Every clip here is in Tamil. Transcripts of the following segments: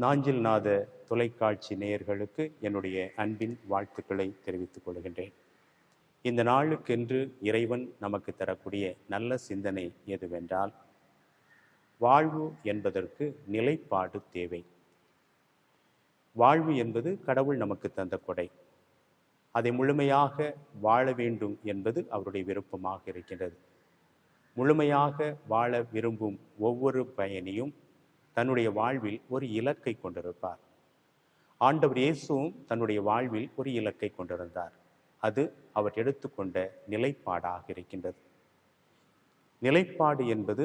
நாஞ்சில்நாத தொலைக்காட்சி நேயர்களுக்கு என்னுடைய அன்பின் வாழ்த்துக்களை தெரிவித்துக் கொள்கின்றேன். இந்த நாளுக்கென்று இறைவன் நமக்கு தரக்கூடிய நல்ல சிந்தனை எதுவென்றால் வாழ்வு என்பதற்கு நிலைப்பாடு தேவை. வாழ்வு என்பது கடவுள் நமக்கு தந்த கொடை. அதை முழுமையாக வாழ வேண்டும் என்பது அவருடைய விருப்பமாக இருக்கின்றது. முழுமையாக வாழ விரும்பும் ஒவ்வொரு பயணியும் தன்னுடைய வாழ்வில் ஒரு இலக்கை கொண்டிருப்பார். ஆண்டவர் இயேசுவும் தன்னுடைய வாழ்வில் ஒரு இலக்கை கொண்டிருந்தார். அது அவர் எடுத்துக்கொண்ட நிலைப்பாடாக இருக்கின்றது. நிலைப்பாடு என்பது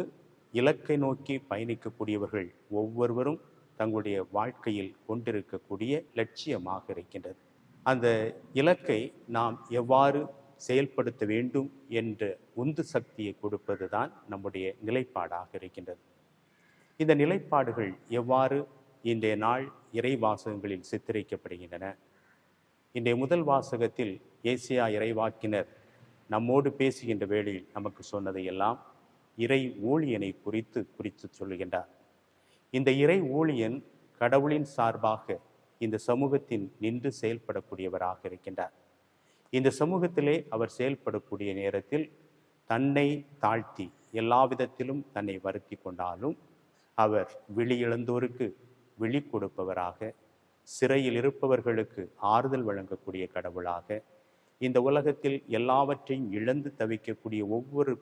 இலக்கை நோக்கி பயணிக்கக்கூடியவர்கள் ஒவ்வொருவரும் தங்களுடைய வாழ்க்கையில் கொண்டிருக்கக்கூடிய லட்சியமாக இருக்கின்றது. அந்த இலக்கை நாம் எவ்வாறு செயல்படுத்த வேண்டும் என்ற உந்து சக்தியை கொடுப்பது தான் நம்முடைய நிலைப்பாடாக இருக்கின்றது. இந்த நிலைப்பாடுகள் எவ்வாறு இன்றைய நாள் இறை வாசகங்களில் சித்தரிக்கப்படுகின்றன? இன்றைய முதல் வாசகத்தில் ஏசியா இறைவாக்கினர் நம்மோடு பேசுகின்ற வேளையில் நமக்கு சொன்னதையெல்லாம் இறை ஊழியனை குறித்து குறித்து சொல்லுகின்றார். இந்த இறை ஊழியன் கடவுளின் சார்பாக இந்த சமூகத்தின் நின்று செயல்படக்கூடியவராக இருக்கின்றார். இந்த சமூகத்திலே அவர் செயல்படக்கூடிய நேரத்தில் தன்னை தாழ்த்தி எல்லா விதத்திலும் தன்னை வருத்தி கொண்டாலும் அவர் வெளி இழந்தோருக்கு வெளி கொடுப்பவராக சிறையில் இருப்பவர்களுக்கு ஆறுதல் வழங்கக்கூடிய கடவுளாக இந்த உலகத்தில் எல்லாவற்றையும் இழந்து தவிக்கக்கூடிய ஒவ்வொரு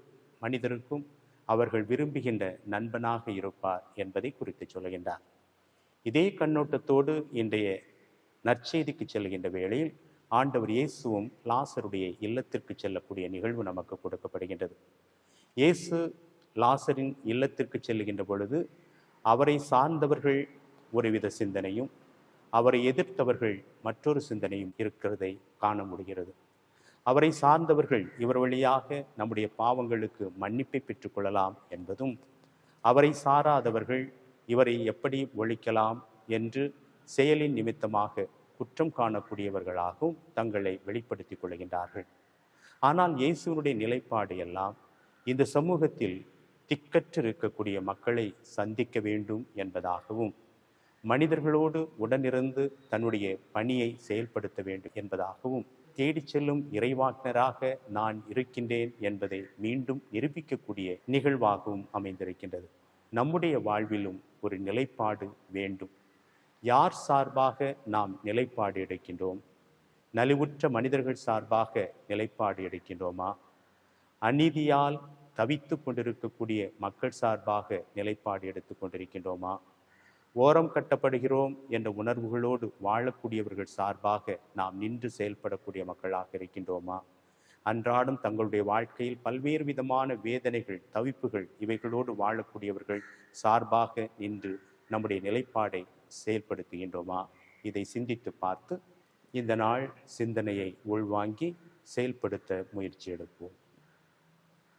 மனிதருக்கும் அவர்கள் விரும்புகின்ற நண்பனாக இருப்பார் என்பதை குறித்து சொல்கின்றார். இதே கண்ணோட்டத்தோடு இன்றைய நற்செய்திக்கு செல்கின்ற வேளையில் ஆண்டவர் இயேசுவும் லாசருடைய இல்லத்திற்கு செல்லக்கூடிய நிகழ்வு நமக்கு கொடுக்கப்படுகின்றது. இயேசு லாசரின் இல்லத்திற்கு செல்லுகின்ற பொழுது அவரை சார்ந்தவர்கள் ஒருவித சிந்தனையும் அவரை எதிர்த்தவர்கள் மற்றொரு சிந்தனையும் இருக்கிறதை காண முடிகிறது. அவரை சார்ந்தவர்கள் இவர் வழியாக நம்முடைய பாவங்களுக்கு மன்னிப்பை பெற்றுக்கொள்ளலாம் என்பதும் அவரை சாராதவர்கள் இவரை எப்படி ஒழிக்கலாம் என்று செயலின் நிமித்தமாக குற்றம் காணக்கூடியவர்களாகவும் தங்களை வெளிப்படுத்திக் கொள்கின்றார்கள். ஆனால் இயேசுவனுடைய நிலைப்பாடு எல்லாம் இந்த சமூகத்தில் திக்கற்றிருக்கக்கூடிய மக்களை சந்திக்க வேண்டும் என்பதாகவும் மனிதர்களோடு உடனிருந்து தன்னுடைய பணியை செயல்படுத்த வேண்டும் என்பதாகவும் தேடிச் செல்லும் இறைவாக்கினராக நான் இருக்கின்றேன் என்பதை மீண்டும் நிரூபிக்கக்கூடிய நிகழ்வாகவும் அமைந்திருக்கின்றது. நம்முடைய வாழ்விலும் ஒரு நிலைப்பாடு வேண்டும். யார் சார்பாக நாம் நிலைப்பாடு எடுக்கின்றோம்? நலிவுற்ற மனிதர்கள் சார்பாக நிலைப்பாடு எடுக்கின்றோமா? அநீதியால் தவித்து கொண்டிருக்கக்கூடிய மக்கள் சார்பாக நிலைப்பாடு எடுத்து கொண்டிருக்கின்றோமா? ஓரம் கட்டப்படுகிறோம் என்ற உணர்வுகளோடு வாழக்கூடியவர்கள் சார்பாக நாம் நின்று செயல்படக்கூடிய மக்களாக இருக்கின்றோமா? அன்றாடம் தங்களுடைய வாழ்க்கையில் பல்வேறு விதமான வேதனைகள் தவிப்புகள் இவைகளோடு வாழக்கூடியவர்கள் சார்பாக நின்று நம்முடைய நிலைப்பாடை செயல்படுத்துகின்றோமா? இதை சிந்தித்து பார்த்து இந்த நாள் சிந்தனையை உள்வாங்கி செயல்படுத்த முயற்சி எடுப்போம்.